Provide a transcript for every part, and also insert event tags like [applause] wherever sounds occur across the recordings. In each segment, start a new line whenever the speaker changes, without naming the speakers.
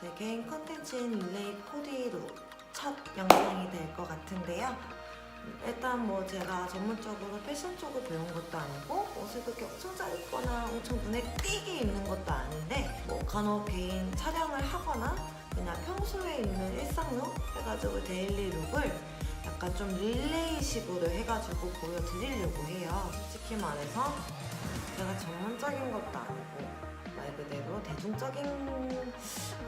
제 개인 컨텐츠인 릴레이 코디로 첫 영상이 될 것 같은데요. 일단 뭐 제가 전문적으로 패션 쪽을 배운 것도 아니고 옷을 그렇게 엄청 잘 입거나 엄청 눈에 띄게 입는 것도 아닌데 뭐 간혹 개인 촬영을 하거나 그냥 평소에 입는 일상룩 해가지고 데일리 룩을 약간 좀 릴레이식으로 해가지고 보여드리려고 해요. 솔직히 말해서 제가 전문적인 것도 아니고 말 그대로 대중적인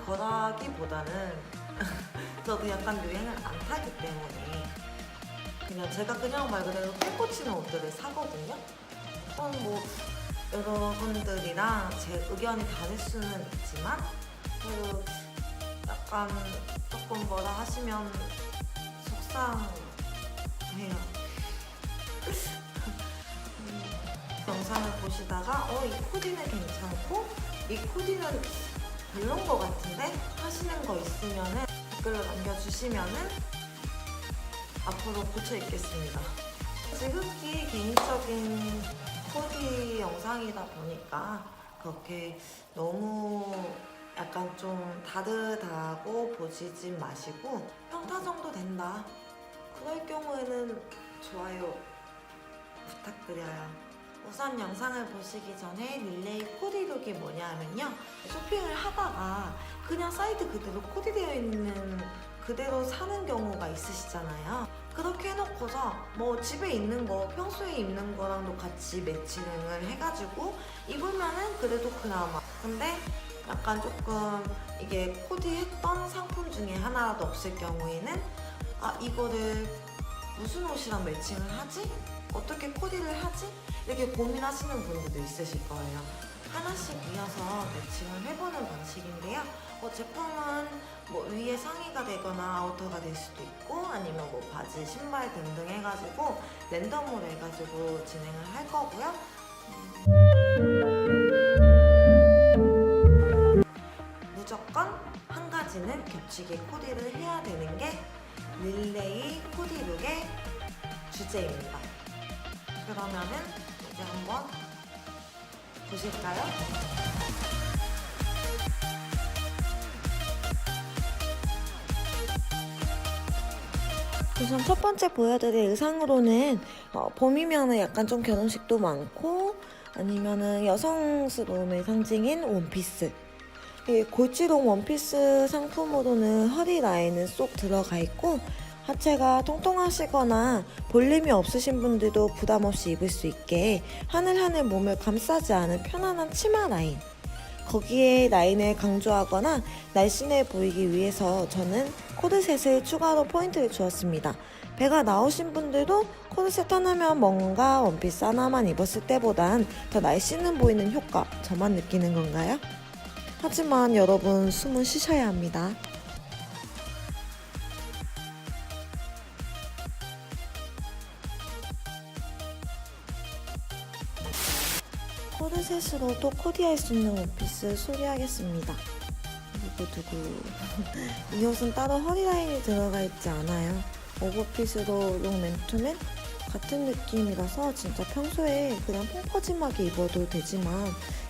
거라기보다는 [laughs] 저도 약간 유행을 안 타기 때문에 그냥 제가 그냥 말 그대로 꼭 꽂히는 옷들을 사거든요. 그건 뭐 여러분들이랑 제 의견이 다를 수는 있지만 그래도 약간 조금 뭐라 하시면 속상해요. [laughs] 음, 영상을 보시다가 어 이 코디는 괜찮고 이 코디는 별론 것 같은데 하시는 거 있으면은 댓글로 남겨주시면은 앞으로 고쳐 입겠습니다. 지극히 개인적인 코디 영상이다 보니까 그렇게 너무 약간 좀 다르다고 보시지 마시고 평타 정도 된다. 그럴 경우에는 좋아요 부탁드려요. 우선 영상을 보시기 전에 릴레이 코디룩이 뭐냐면요. 쇼핑을 하다가 그냥 사이트 그대로 코디되어 있는 그대로 사는 경우가 있으시잖아요. 그렇게 해놓고서 뭐 집에 있는 거 평소에 입는 거랑도 같이 매칭을 해가지고 입으면은 그래도 그나마. 근데 약간 조금 이게 코디했던 상품 중에 하나라도 없을 경우에는 아 이거를 무슨 옷이랑 매칭을 하지? 어떻게 코디를 하지? 이렇게 고민하시는 분들도 있으실 거예요. 하나씩 이어서 매칭을 해보는 방식인데요. 어, 제품은 뭐 위에 상의가 되거나 아우터가 될 수도 있고 아니면 뭐 바지, 신발 등등 해가지고 랜덤으로 해가지고 진행을 할 거고요. 음. 무조건 한 가지는 겹치게 코디를 해야 되는 게 릴레이 코디룩의 주제입니다. 그러면은 이제 한번 보실까요? 우선 첫 번째 보여드릴 의상으로는 어, 봄이면은 약간 좀 결혼식도 많고 아니면은 여성스러움의 상징인 원피스. 이 골지롱 원피스 상품으로는 허리 라인은 쏙 들어가 있고 하체가 통통하시거나 볼륨이 없으신 분들도 부담 없이 입을 수 있게 하늘하늘 몸을 감싸지 않은 편안한 치마 라인. 거기에 라인을 강조하거나 날씬해 보이기 위해서 저는 코드셋을 추가로 포인트를 주었습니다. 배가 나오신 분들도 코드셋 하나면 뭔가 원피스 하나만 입었을 때보단 더 날씬해 보이는 효과 저만 느끼는 건가요? 하지만 여러분 숨은 쉬셔야 합니다. 코드셋으로도 코디할 수 있는 원피스 소개하겠습니다. 두구두구. 이 옷은 따로 허리 라인이 들어가 있지 않아요. 오버핏으로 롱 맨투맨 같은 느낌이라서 진짜 평소에 그냥 펑퍼짐하게 입어도 되지만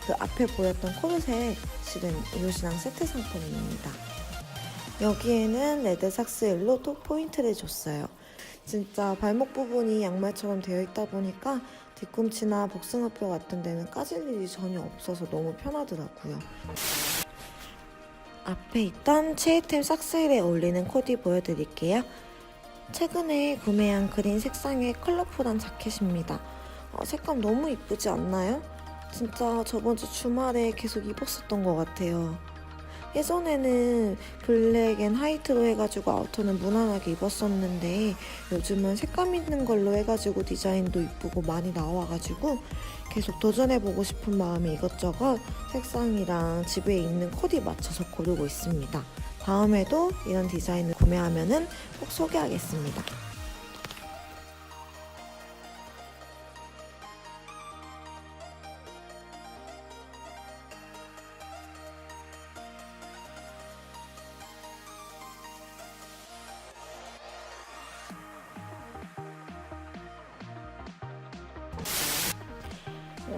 그 앞에 보였던 코드셋 실은 이 옷이랑 세트 상품입니다. 여기에는 레드 삭스일로 또 포인트를 줬어요. 진짜 발목 부분이 양말처럼 되어 있다 보니까 뒤꿈치나 복숭아뼈 같은 데는 까질 일이 전혀 없어서 너무 편하더라고요. 앞에 있던 체이템 삭스일에 어울리는 코디 보여드릴게요. 최근에 구매한 그린 색상의 컬러풀한 자켓입니다. 어, 색감 너무 이쁘지 않나요? 진짜 저번 주 주말에 계속 입었었던 것 같아요. 예전에는 블랙 앤 화이트로 해가지고 아우터는 무난하게 입었었는데 요즘은 색감 있는 걸로 해가지고 디자인도 이쁘고 많이 나와가지고 계속 도전해보고 싶은 마음에 이것저것 색상이랑 집에 있는 코디 맞춰서 고르고 있습니다. 다음에도 이런 디자인을 구매하면은 꼭 소개하겠습니다.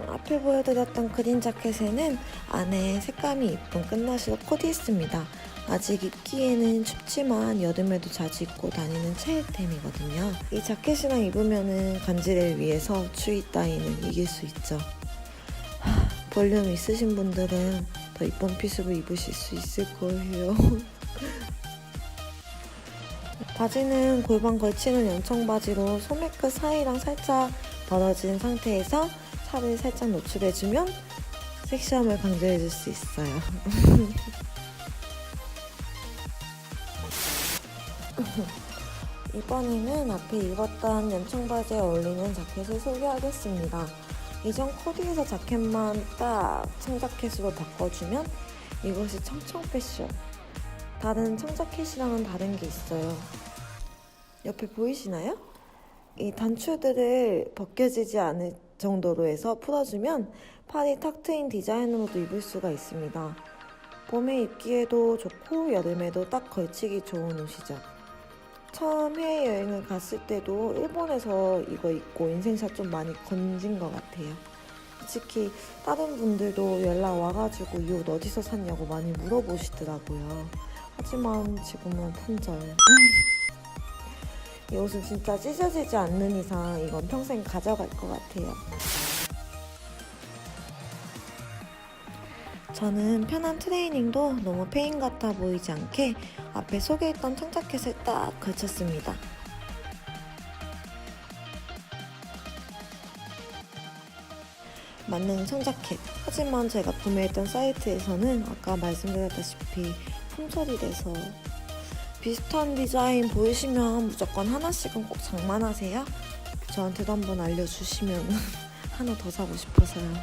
앞에 보여드렸던 그린 자켓에는 안에 색감이 이쁜 끝나시로 코디했습니다. 아직 입기에는 춥지만 여름에도 자주 입고 다니는 체육템이거든요. 이 자켓이랑 입으면은 간지를 위해서 추위 따위는 이길 수 있죠. 하, 볼륨 있으신 분들은 더 이쁜 핏으로 입으실 수 있을 거예요. [laughs] 바지는 골반 걸치는 연청 바지로 소매 끝 사이랑 살짝 벌어진 상태에서 살을 살짝 노출해주면 섹시함을 강조해줄 수 있어요. [laughs] 이번에는 앞에 입었던 연청 바지에 어울리는 자켓을 소개하겠습니다. 이전 코디에서 자켓만 딱 청자켓으로 바꿔주면 이것이 청청 패션. 다른 청자켓이랑은 다른 게 있어요. 옆에 보이시나요? 이 단추들을 벗겨지지 않을 정도로 해서 풀어주면 팔이 탁 트인 디자인으로도 입을 수가 있습니다. 봄에 입기에도 좋고 여름에도 딱 걸치기 좋은 옷이죠. 처음 해외여행을 갔을 때도 일본에서 이거 입고 인생샷 좀 많이 건진 것 같아요. 특히 다른 분들도 연락 와가지고 이 옷 어디서 샀냐고 많이 물어보시더라고요. 하지만 지금은 품절. 이 옷은 진짜 찢어지지 않는 이상 이건 평생 가져갈 것 같아요. 저는 편한 트레이닝도 너무 페인 같아 보이지 않게 앞에 소개했던 청자켓을 딱 걸쳤습니다. 맞는 청자켓. 하지만 제가 구매했던 사이트에서는 아까 말씀드렸다시피 품절이 돼서 비슷한 디자인 보이시면 무조건 하나씩은 꼭 장만하세요. 저한테도 한번 알려주시면 [laughs] 하나 더 사고 싶어서요.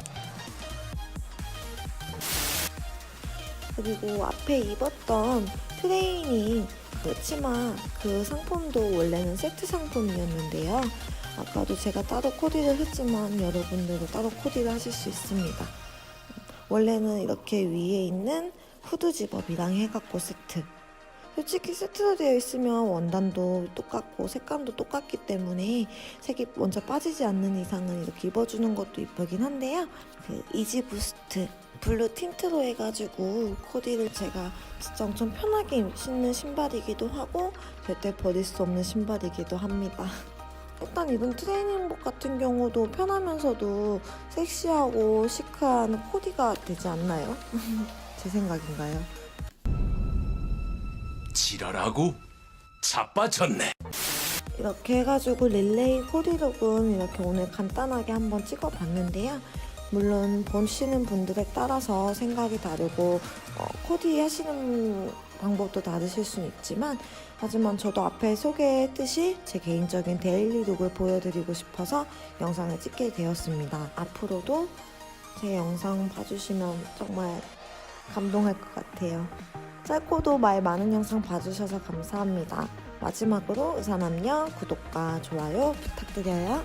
그리고 앞에 입었던 트레이닝 그 치마 그 상품도 원래는 세트 상품이었는데요. 아까도 제가 따로 코디를 했지만 여러분들도 따로 코디를 하실 수 있습니다. 원래는 이렇게 위에 있는 후드 집업이랑 해갖고 세트. 솔직히 세트로 되어 있으면 원단도 똑같고 색감도 똑같기 때문에 색이 먼저 빠지지 않는 이상은 이렇게 입어주는 것도 이쁘긴 한데요. 그 이지 부스트 블루 틴트로 해가지고 코디를 제가 진짜 엄청 편하게 신는 신발이기도 하고 절대 버릴 수 없는 신발이기도 합니다. [laughs] 일단 이번 트레이닝복 같은 경우도 편하면서도 섹시하고 시크한 코디가 되지 않나요? [laughs] 제 생각인가요?
지랄하고 자빠졌네.
이렇게 해가지고 릴레이 코디룩은 이렇게 오늘 간단하게 한번 찍어봤는데요. 물론 보시는 분들에 따라서 생각이 다르고 어, 코디 하시는 방법도 다르실 수는 있지만 하지만 저도 앞에 소개했듯이 제 개인적인 데일리 룩을 보여드리고 싶어서 영상을 찍게 되었습니다. 앞으로도 제 영상 봐주시면 정말 감동할 것 같아요. 짧고도 말 많은 영상 봐주셔서 감사합니다. 마지막으로 의사남녀 구독과 좋아요 부탁드려요.